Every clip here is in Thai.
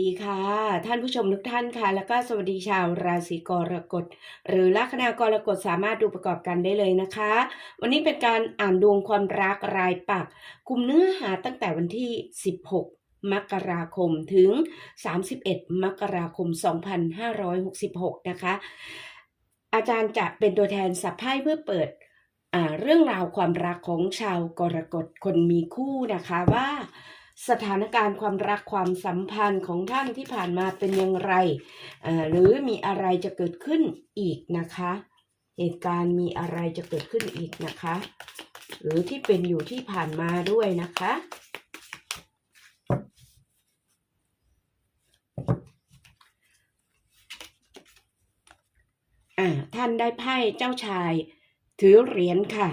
ดีค่ะ ท่านผู้ชมทุกท่านค่ะ แล้วก็สวัสดีชาวราศีกรกฎ หรือลัคนากรกฎสามารถดูประกอบกันได้เลยนะคะ วันนี้เป็นการอ่านดวงความรักรายปักกลุ่มเนื้อหาตั้งแต่วันที่ 16มกราคมถึง 31 มกราคม 2566 นะคะ อาจารย์จะเป็นตัวแทนสับไพ่เพื่อเปิดเรื่องราวความรักของชาวกรกฎคนมีคู่นะคะว่า สถานการณ์ความรักความสัมพันธ์ของท่านที่ผ่านมาเป็นอย่างไร หรือมีอะไรจะเกิดขึ้นอีกนะคะ เหตุการณ์มีอะไรจะเกิดขึ้นอีกนะคะ หรือที่เป็นอยู่ที่ผ่านมาด้วยนะคะ ท่านได้ไพ่เจ้าชาย ถือเหรียญค่ะ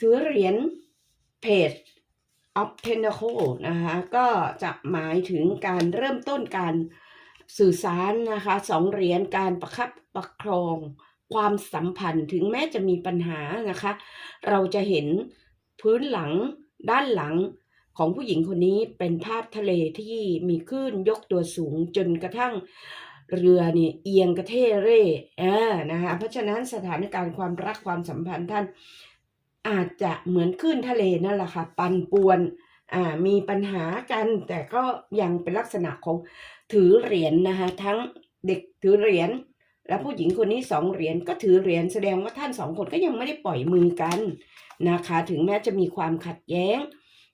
ถือเหรียญเพจ of Pentacle นะคะก็จะหมายถึงการเริ่มต้นการสื่อสารนะคะสองเหรียญการประคับประครองความสัมพันธ์ถึงแม้จะมีปัญหานะคะ เราจะเห็นพื้นหลังด้านหลังของผู้หญิงคนนี้เป็นภาพทะเลที่มีคลื่นยกตัวสูงจนกระทั่งเรือเนี่ยเอียงกระเทเร่อ่านะคะเพราะฉะนั้นสถานการณ์ความรักความสัมพันธ์ท่าน อาจจะเหมือนคลื่นทะเลนั่นแหละค่ะ ปันป่วนอ่ามีปัญหากันแต่ก็ยังเป็นลักษณะของถือเหรียญนะคะทั้งเด็กถือเหรียญและผู้หญิงคนนี้สองเหรียญก็ถือเหรียญแสดงว่าท่านสองคนก็ยังไม่ได้ปล่อยมือกันนะคะ ถึงแม้จะมีความขัดแย้ง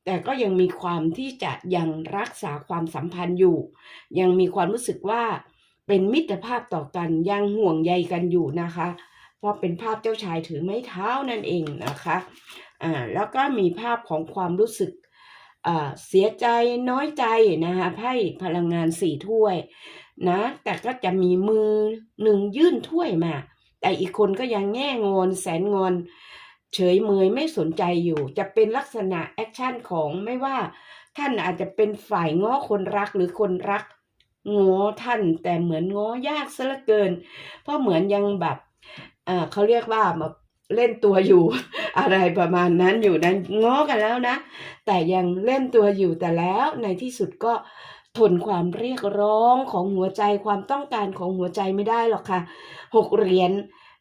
แต่ก็ยังมีความที่จะยังรักษาความสัมพันธ์อยู่ ยังมีความรู้สึกว่าเป็นมิตรภาพต่อกันยังห่วงใยกันอยู่นะคะ เพราะเป็นภาพเจ้าชายถือไม้เท้านั่นเองนะคะอ่าแล้วก็มีภาพของความรู้สึกอ่าเสียใจน้อยใจนะคะไพ่พลังงานสี่ถ้วยนะ แต่ก็จะมีมือหนึ่งยื่นถ้วยมา แต่อีกคนก็ยังแง่งอนแสนงอน เฉยเมยไม่สนใจอยู่ จะเป็นลักษณะแอคชั่นของไม่ว่า ท่านอาจจะเป็นฝ่ายง้อคนรักหรือคนรักง้อท่านแต่เหมือนง้อยากซะเหลือเกิน เพราะเหมือนยังแบบ เขาเรียกว่าแบบเล่นตัวอยู่ อะไรประมาณนั้นอยู่นั้นง้อกันแล้วนะ แต่ยังเล่นตัวอยู่แต่แล้วในที่สุดก็ทนความเรียกร้องของหัวใจความต้องการของหัวใจไม่ได้หรอกค่ะหกเหรียญ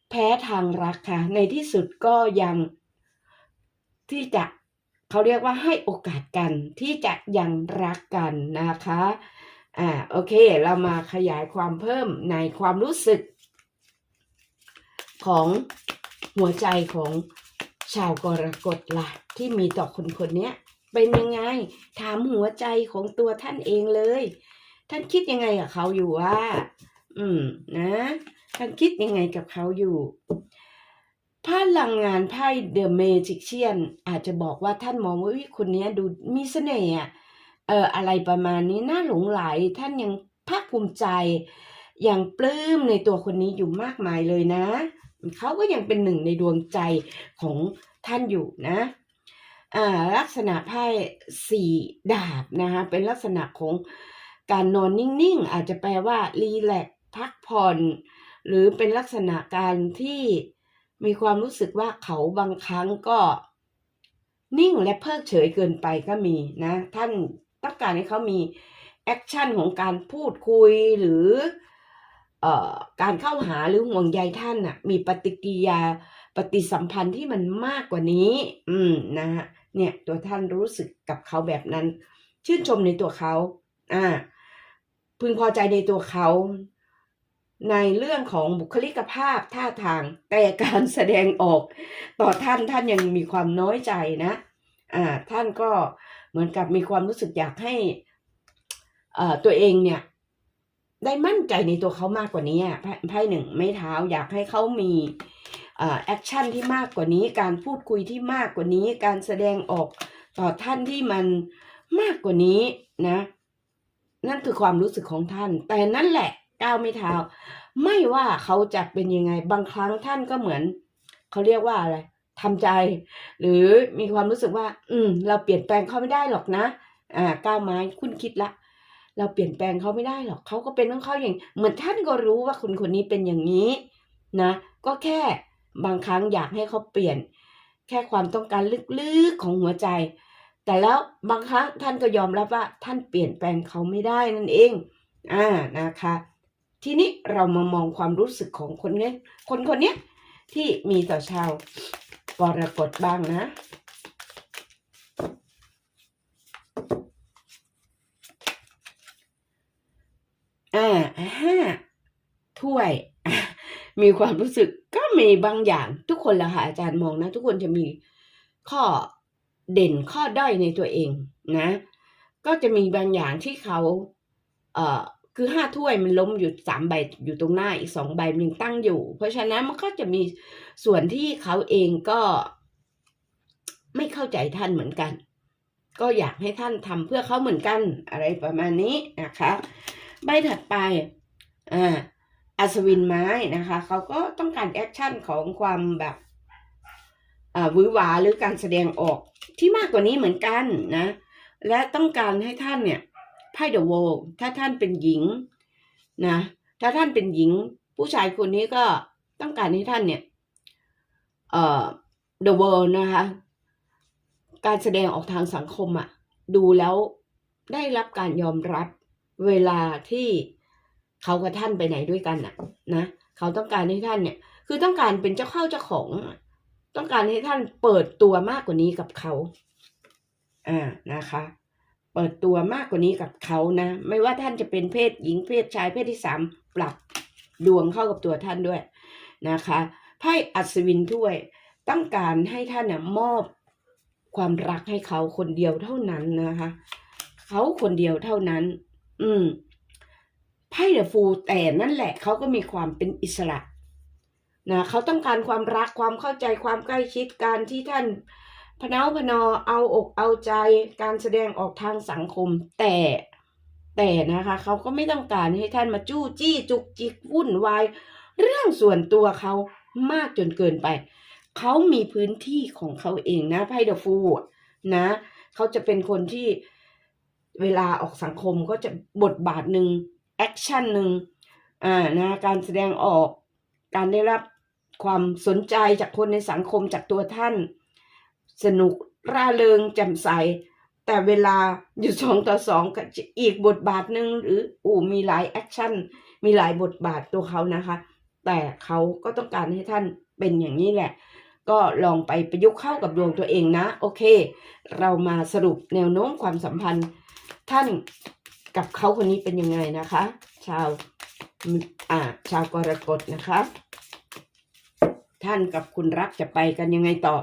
แพ้ทางรักค่ะ ในที่สุดก็ยังที่จะเขาเรียกว่าให้โอกาสกันที่จะยังรักกันนะคะอ่าโอเค เรามาขยายความเพิ่มในความรู้สึก ของหัวใจของชาวกรกฎล่ะ ที่มีต่อคนคนนี้เป็นยังไง ถามหัวใจของตัวท่านเองเลย ท่านคิดยังไงกับเขาอยู่ว่า อืมนะท่านคิดยังไงกับเขาอยู่พลังงานไพ่เดอะเมจิกเชียนอาจจะบอกว่าท่านมองว่าอุ๊ยคนนี้ดูมีเสน่ห์อะเอออะไรประมาณนี้น่าหลงไหลท่านยังภาคภูมิใจ ยังปลื้มในตัวคนนี้อยู่มากมายเลยนะ เขาก็ยังเป็นหนึ่งในดวงใจของท่านอยู่นะอ่าลักษณะไพ่สี่ดาบนะคะเป็นลักษณะของการนอนนิ่งๆ อาจจะแปลว่ารีแลกซ์พักผ่อนหรือเป็นลักษณะการที่มีความรู้สึกว่าเขาบางครั้งก็นิ่งและเพิกเฉยเกินไปก็มีนะ ท่านต้องการให้เขามีแอคชั่นของการพูดคุยหรือ การเข้าหาหรือห่วงใยท่านน่ะ มีปฏิกิยาปฏิสัมพันธ์ที่มันมากกว่านี้ อืมนะฮะเนี่ยตัวท่านรู้สึกกับเขาแบบนั้น ชื่นชมในตัวเขา อ่า พึงพอใจในตัวเขา ในเรื่องของบุคลิกภาพท่าทาง แต่การแสดงออก ต่อท่านท่านยังมีความน้อยใจนะ อ่า ท่านก็เหมือนกับมีความรู้สึกอยากให้อ่อตัวเองเนี่ย ได้มั่นใจในตัวเขามากกว่านี้ไพ่หนึ่งไม่เท้าอยากให้เขามีแอคชั่นที่มากกว่านี้ การพูดคุยที่มากกว่านี้ การแสดงออกต่อท่านที่มันมากกว่านี้นะ นั่นคือความรู้สึกของท่าน แต่นั่นแหละก้าวไม่เท้า ไม่ว่าเขาจะเป็นยังไงบางครั้งท่านก็เหมือนเขาเรียกว่าอะไรทำใจ หรือมีความรู้สึกว่า อืม เราเปลี่ยนแปลงเขาไม่ได้หรอกนะ อ่า ก้าวไม้คุณคิดละ เราเปลี่ยนแปลงเขาไม่ได้หรอกเขาก็เป็นของเขาอย่าง เหมือนท่านก็รู้ว่าคนคนนี้เป็นอย่างนี้นะ ก็แค่บางครั้งอยากให้เขาเปลี่ยน แค่ความต้องการลึกๆของหัวใจ แต่แล้วบางครั้งท่านก็ยอมรับว่าท่านเปลี่ยนแปลงเขาไม่ได้นั่นเองอ่านะคะ ทีนี้เรามามองความรู้สึกของคนเนี้ยคนคนเนี้ยที่มีต่อชาวกรกฎบ้างนะ อ่าห้าถ้วย มีความรู้สึกก็มีบางอย่างทุกคนแหละค่ะอาจารย์มองนะ ทุกคนจะมีข้อเด่นข้อด้อยในตัวเองนะ ก็จะมีบางอย่างที่เขาเอ่อคือห้าถ้วยมันล้มอยู่สามใบอยู่ตรงหน้าอีกสองใบมันยังตั้งอยู่ เพราะฉะนั้นมันก็จะมีส่วนที่เขาเองก็ไม่เข้าใจท่านเหมือนกัน ก็อยากให้ท่านทำเพื่อเขาเหมือนกันอะไรประมาณนี้นะคะ ใบถัดไปอ่าอัศวินไม้นะคะ เขาก็ต้องการแอคชั่นของความแบบอ่าวือหวาหรือการแสดงออกที่มากกว่านี้เหมือนกันนะ และต้องการให้ท่านเนี่ยไพ่เดอะโวถ้าท่านเป็นหญิงนะถ้าท่านเป็นหญิง ผู้ชายคนนี้ก็ต้องการให้ท่านเนี่ยเอ่อ the world นะคะ การแสดงออกทางสังคมอะดูแล้วได้รับการยอมรับ เวลาที่เขากับท่านไปไหนด้วยกันอะนะเขาต้องการให้ท่านเนี่ย คือต้องการเป็นเจ้าเข้าเจ้าของ ต้องการให้ท่านเปิดตัวมากกว่านี้กับเขาอ่านะคะ เปิดตัวมากกว่านี้กับเขานะ ไม่ว่าท่านจะเป็นเพศหญิงเพศชายเพศที่สามปรับดวงเข้ากับตัวท่านด้วยนะคะไพ่อัศวินถ้วยต้องการให้ท่านเนี่ยมอบความรักให้เขาคนเดียวเท่านั้นนะคะ เขาคนเดียวเท่านั้น อืมไพ่เดอะฟูแต่นั่นแหละเขาก็มีความเป็นอิสระนะเขาต้องการความรักความเข้าใจความใกล้ชิดการที่ท่านพเนาพนอเอาอกเอาใจการแสดงออกทางสังคม แต่แต่นะคะเขาก็ไม่ต้องการให้ท่านมาจู้จี้จุกจิกวุ่นวาย เรื่องส่วนตัวเขามากจนเกินไป เขามีพื้นที่ของเขาเองนะไพ่เดอะฟูนะเขาจะเป็นคนที่ เวลาออกสังคมก็จะบทบาทหนึ่งแอคชั่นหนึ่งอ่านะการแสดงออกการได้รับความสนใจจากคนในสังคมจากตัวท่าน สนุกร่าเริงแจ่มใส แต่เวลาอยู่สองต่อสองก็จะอีกบทบาทหนึ่งหรืออู่มีหลายแอคชั่นมีหลายบทบาทตัวเขานะคะ แต่เขาก็ต้องการให้ท่านเป็นอย่างนี้แหละ ก็ลองไปประยุกต์เข้ากับดวงตัวเองนะ โอเค เรามาสรุปแนวโน้มความสัมพันธ์ ท่านกับเขาคนนี้เป็นยังไงนะคะ ชาวอ่าชาวกรกฎนะคะ ท่านกับคุณรักจะไปกันยังไงต่อ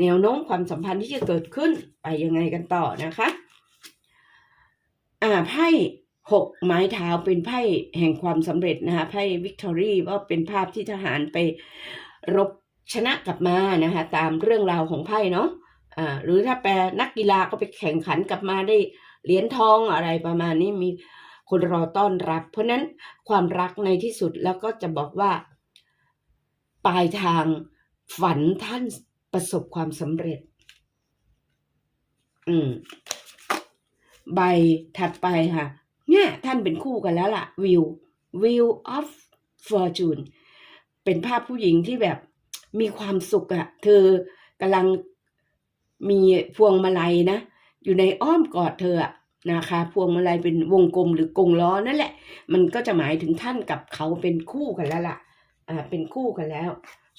แนวโน้มความสัมพันธ์ที่จะเกิดขึ้นไปยังไงกันต่อนะคะอ่าไพ่หกไม้เท้าเป็นไพ่แห่งความสำเร็จนะคะไพ่วิกตอรี่ว่าเป็นภาพที่ทหารไปรบชนะกลับมานะคะตามเรื่องราวของไพ่เนาะอ่าหรือถ้าแปลนักกีฬาก็ไปแข่งขันกลับมาได้ เหรียญทองอะไรประมาณนี้มีคนรอต้อนรับ เพราะนั้นความรักในที่สุดแล้วก็จะบอกว่า ปลายทางฝันท่านประสบความสำเร็จ อืม ใบถัดไปค่ะ เนี่ย ท่านเป็นคู่กันแล้วล่ะ View View of Fortune เป็นภาพผู้หญิงที่แบบมีความสุขอะ่ะเธอกำลังมีพวงมาลัยนะ อยู่ในอ้อมกอดเธออะ นะคะพวงมาลัยเป็นวงกลมหรือกงล้อนั่นแหละ มันก็จะหมายถึงท่านกับเขาเป็นคู่กันแล้วล่ะอ่าเป็นคู่กันแล้ว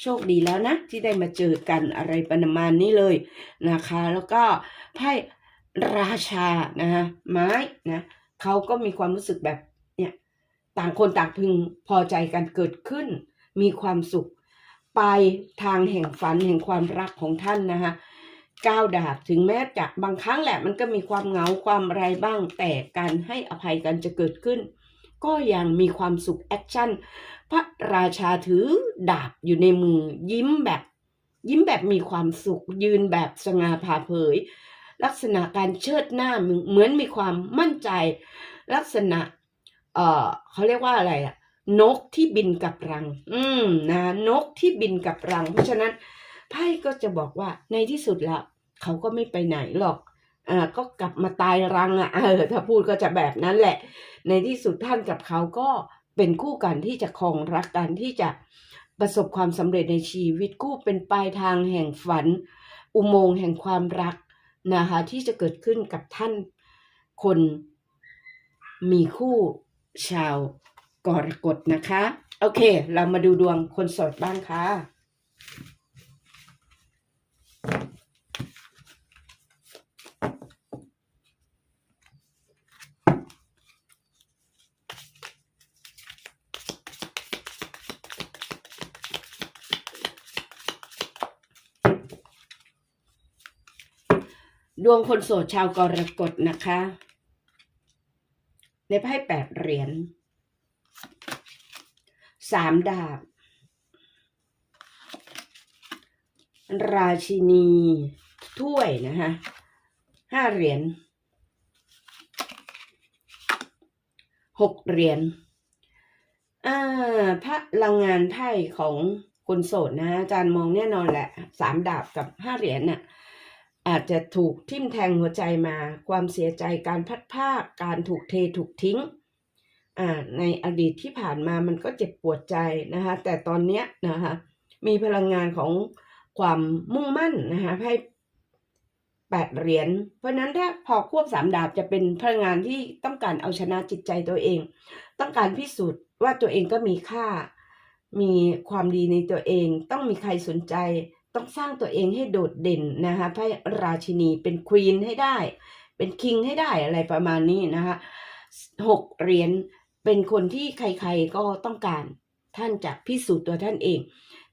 โชคดีแล้วนะ ที่ได้มาเจอกันอะไรประมาณนี้เลยนะคะ แล้วก็ไพ่ราชานะคะไม้นะเขาก็มีความรู้สึกแบบเนี่ยต่างคนต่างพึงพอใจกันเกิดขึ้น มีความสุขไปทางแห่งฝันแห่งความรักของท่านนะคะ ก้าวดาบถึงแม้จะบางครั้งแหละมันก็มีความเหงาความอะไรบ้าง แต่การให้อภัยกันจะเกิดขึ้น ก็ยังมีความสุขแอคชั่น พระราชาถือดาบอยู่ในมือ ยิ้มแบบ ยิ้มแบบมีความสุข ยืนแบบสง่าผ่าเผย ลักษณะการเชิดหน้าเหมือนมีความมั่นใจ ลักษณะ เออเขาเรียกว่าอะไรอะนกที่บินกับรัง อืมนะนกที่บินกับรัง เพราะฉะนั้น ไพ่ก็จะบอกว่าในที่สุดแล้วเขาก็ไม่ไปไหนหรอกอ่าก็กลับมาตายรังอะเออถ้าพูดก็จะแบบนั้นแหละ ในที่สุดท่านกับเขาก็เป็นคู่กันที่จะคองรักกันที่จะประสบความสำเร็จในชีวิตคู่เป็นปลายทางแห่งฝัน อุโมงค์แห่งความรักนะคะที่จะเกิดขึ้นกับท่านคนมีคู่ชาวกรกฎนะคะ โอเค เรามาดูดวงคนโสดบ้างค่ะ ดวงคนโสดชาวกรกฎนะคะในไพ่แปดเหรียญสามดาบ ราชินีถ้วยนะคะห้าเหรียญหกเหรียญอ่าพลังงานไพ่ของคนโสดนะอาจารย์มองแน่นอนแหละสามดาบกับห้าเหรียญน่ะ อาจจะถูกทิ่มแทงหัวใจมา ความเสียใจการพัดภาคการถูกเทถูกทิ้งในอดีตที่ผ่านมามันก็เจ็บปวดใจนะคะ แต่ตอนเนี้ยนะคะมีพลังงานของความมุ่งมั่นนะคะให้แปดเหรียญ เพราะฉะนั้นถ้าพอควบสามดาบจะเป็นพลังงานที่ต้องการเอาชนะจิตใจตัวเอง ต้องการพิสูจน์ว่าตัวเองก็มีค่า มีความดีในตัวเอง ต้องมีใครสนใจ ต้องสร้างตัวเองให้โดดเด่นนะคะไพ่ราชินีเป็นควีนให้ได้ เป็นคิงให้ได้อะไรประมาณนี้นะคะหกเหรียญเป็นคนที่ใครๆก็ต้องการ ท่านจะพิสูจน์ตัวท่านเอง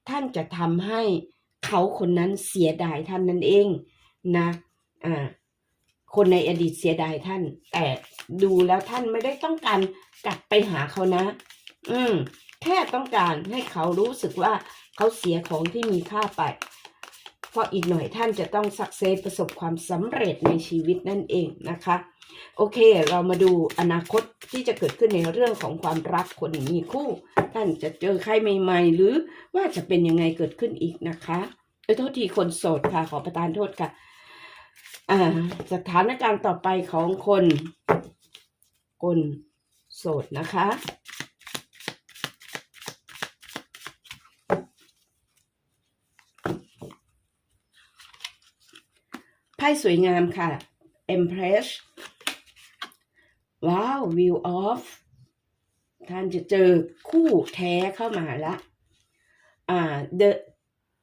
ท่านจะทำให้เขาคนนั้นเสียดายท่านนั่นเองนะอ่าคนในอดีตเสียดายท่าน แต่ดูแล้วท่านไม่ได้ต้องการกลับไปหาเขานะ อืม แค่ต้องการให้เขารู้สึกว่าเขาเสียของที่มีค่าไป เพราะอีกหน่อยท่านจะต้องสักเซสประสบความสำเร็จในชีวิตนั่นเองนะคะ โอเค เรามาดูอนาคตที่จะเกิดขึ้นในเรื่องของความรักคนมีคู่ท่านจะเจอใครใหม่ๆ หรือว่าจะเป็นยังไงเกิดขึ้นอีกนะคะเออโทษทีคนโสดค่ะขอประทานโทษค่ะสถานการณ์ต่อไปของคน คนโสดนะคะ พ่สวยงามค่ะ Empress ว้าว View of ท่านจะเจอคู่แท้เข้ามาละอ่า The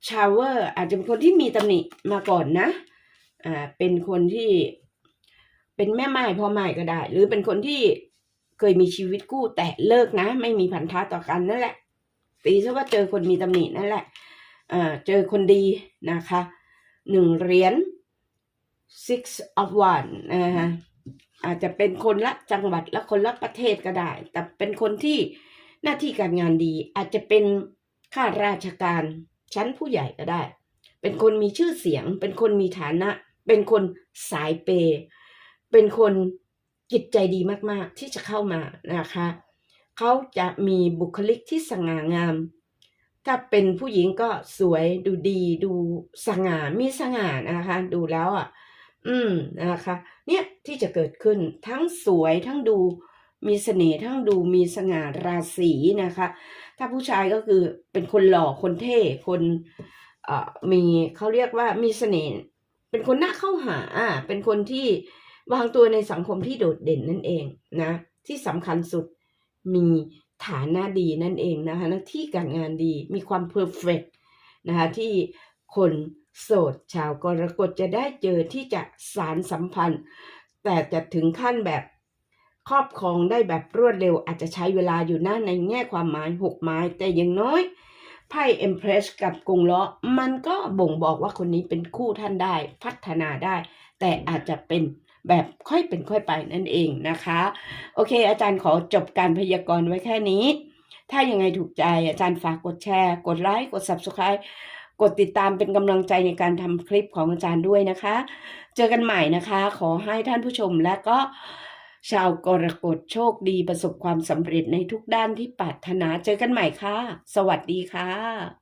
Shower อาจจะเป็นคนที่มีตำหนิมาก่อนนะ อ่า เป็นคนที่เป็นแม่ไม้พ่อไม้ก็ได้ หรือเป็นคนที่เคยมีชีวิตคู่แต่เลิกนะ ไม่มีพันธะต่อกันนั่นแหละ ตีซะว่าเจอคนมีตำหนินั่นแหละ อ่า เจอคนดีนะคะ หนึ่งเหรียญ six of one นะฮะอาจจะเป็นคนละจังหวัดและคนละประเทศก็ได้ แต่เป็นคนที่หน้าที่การงานดี อาจจะเป็นข้าราชการชั้นผู้ใหญ่ก็ได้ เป็นคนมีชื่อเสียง เป็นคนมีฐานะ เป็นคนสายเป เป็นคนจิตใจดีมากๆ ที่จะเข้ามานะคะ เขาจะมีบุคลิกที่สง่างาม ถ้าเป็นผู้หญิงก็สวยดูดีดูสง่ามีสง่านะคะ ดูแล้วอะ อืมนะคะ เนี่ยที่จะเกิดขึ้นทั้งสวยทั้งดูมีเสน่ห์ทั้งดูมีสง่าราศีนะคะ ถ้าผู้ชายก็คือเป็นคนหล่อคนเท่คนเอ่อมีเขาเรียกว่ามีเสน่ห์เป็นคนน่าเข้าหาอะเป็นคนที่วางตัวในสังคมที่โดดเด่นนั่นเองนะ ที่สำคัญสุดมีฐานะดีนั่นเองนะคะหน้าที่การงานดีมีความเพอร์เฟกนะคะที่คน โสดชาวกรกฎจะได้เจอที่จะสารสัมพันธ์ แต่จะถึงขั้นแบบครอบครองได้แบบรวดเร็วอาจจะใช้เวลาอยู่นะในแง่ความหมายหกไม้แต่อยังน้อยไพ่เอ็มเพรสกับกงล้อมันก็บ่งบอกว่าคนนี้เป็นคู่ท่านได้พัฒนาได้ แต่อาจจะเป็นแบบค่อยเป็นค่อยไปนั่นเองนะคะ โอเค อาจารย์ขอจบการพยากรณ์ไว้แค่นี้ ถ้ายังไงถูกใจอาจารย์ฝากกดแชร์ กดไลค์กด Subscribe กดติดตามเป็นกำลังใจในการทำคลิปของอาจารย์ด้วยนะคะ เจอกันใหม่นะคะ ขอให้ท่านผู้ชมและก็ชาวกรกฎโชคดีประสบความสำเร็จในทุกด้านที่ปรารถนาเจอกันใหม่ค่ะ สวัสดีค่ะ